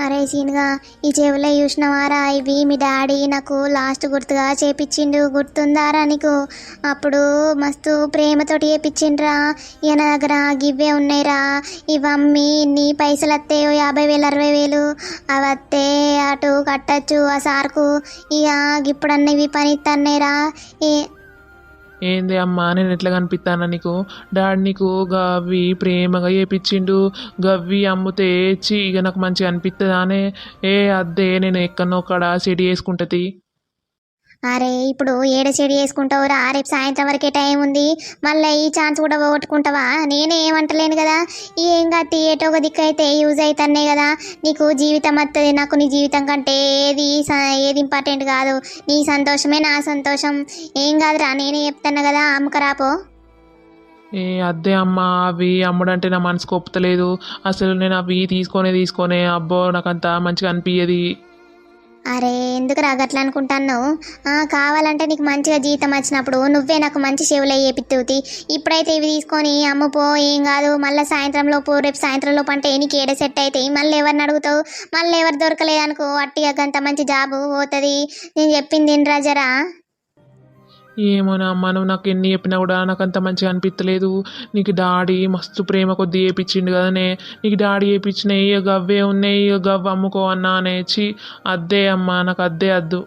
అరే సీన్గా ఈ చెవులో చూసినవారా? ఇవి మీ డాడీ నాకు లాస్ట్ గుర్తుగా చేపించిండు. గుర్తుందారా నీకు? అప్పుడు మస్తు ప్రేమతోటి చేపించిండ్రా. ఇక నా దగ్గర గివ్వే ఉన్నాయిరా. ఇవమ్మి ఇన్ని నీ పైసలు వస్తే యాభై వేలు అరవై వేలు. అవి వస్తే అటు కట్టచ్చు ఆ సార్కు. ఇక ఇప్పుడన్నీ ఇవి పని ఇత్తన్నాయిరా. ఏ ఏంది అమ్మా నేను ఎట్లా కనిపిస్తానా నీకు? డాడీ నీకు గవ్వి ప్రేమగా చేపించిండు. గవ్వి అమ్ముతే చి ఇక నాకు మంచిగా అనిపిస్తుందానే ఏ అద్దే నేను ఎక్కడనో కాడ సెడి వేసుకుంటుంది అరే ఇప్పుడు ఏడ చెడి వేసుకుంటావురా రేపు సాయంత్రం వరకే టైం ఉంది. మళ్ళీ ఈ ఛాన్స్ కూడా పోగొట్టుకుంటావా? నేనే ఏమంటలేను కదా. ఏం కాదు ఏటో ఒక దిక్కు అయితే యూజ్ అవుతానే కదా. నీకు జీవితం వస్తుంది నాకు నీ జీవితం కంటే ఏది ఏది ఇంపార్టెంట్ కాదు. నీ సంతోషమే నా సంతోషం. ఏం కాదురా? నేనే చెప్తాను కదా. అమ్మకరాపో ఏ అద్దే అమ్మ అవి అమ్ముడంటే నా మనసుకు ఒప్పుతలేదు. అసలు నేను అవి తీసుకొనే తీసుకొనే అబ్బో నాకు అంత మంచిగా అనిపించేది అరే ఎందుకు రాగట్లా అనుకుంటాను కావాలంటే నీకు మంచిగా జీతం వచ్చినప్పుడు నువ్వే నాకు మంచి చెవులు చేపిత్తువుతి ఇప్పుడైతే ఇవి తీసుకొని అమ్ముపో ఏం కాదు మళ్ళీ సాయంత్రంలో పో రేపు సాయంత్రంలో అంటే నీకు ఏడ సెట్ అవుతాయి మళ్ళీ ఎవరిని అడుగుతావు? మళ్ళీ ఎవరు దొరకలేదు అనుకో అట్టిగా గంత మంచి జాబు పోతుంది. నేను చెప్పింది ఏంట్రా జరా? ఏమోనా మనం నువ్వు నాకు ఎన్ని చెప్పినా కూడా నాకు అంత మంచిగా అనిపించలేదు నీకు డాడీ మస్తు ప్రేమ కొద్ది వేయించిండు కదనే. నీకు డాడీ వేయించినాయి ఇక గవ్వే ఉన్నాయి ఇక గవ్వ అమ్ముకో అన్నా అనేసి. అద్దే అమ్మ నాకు అద్దే అద్దు.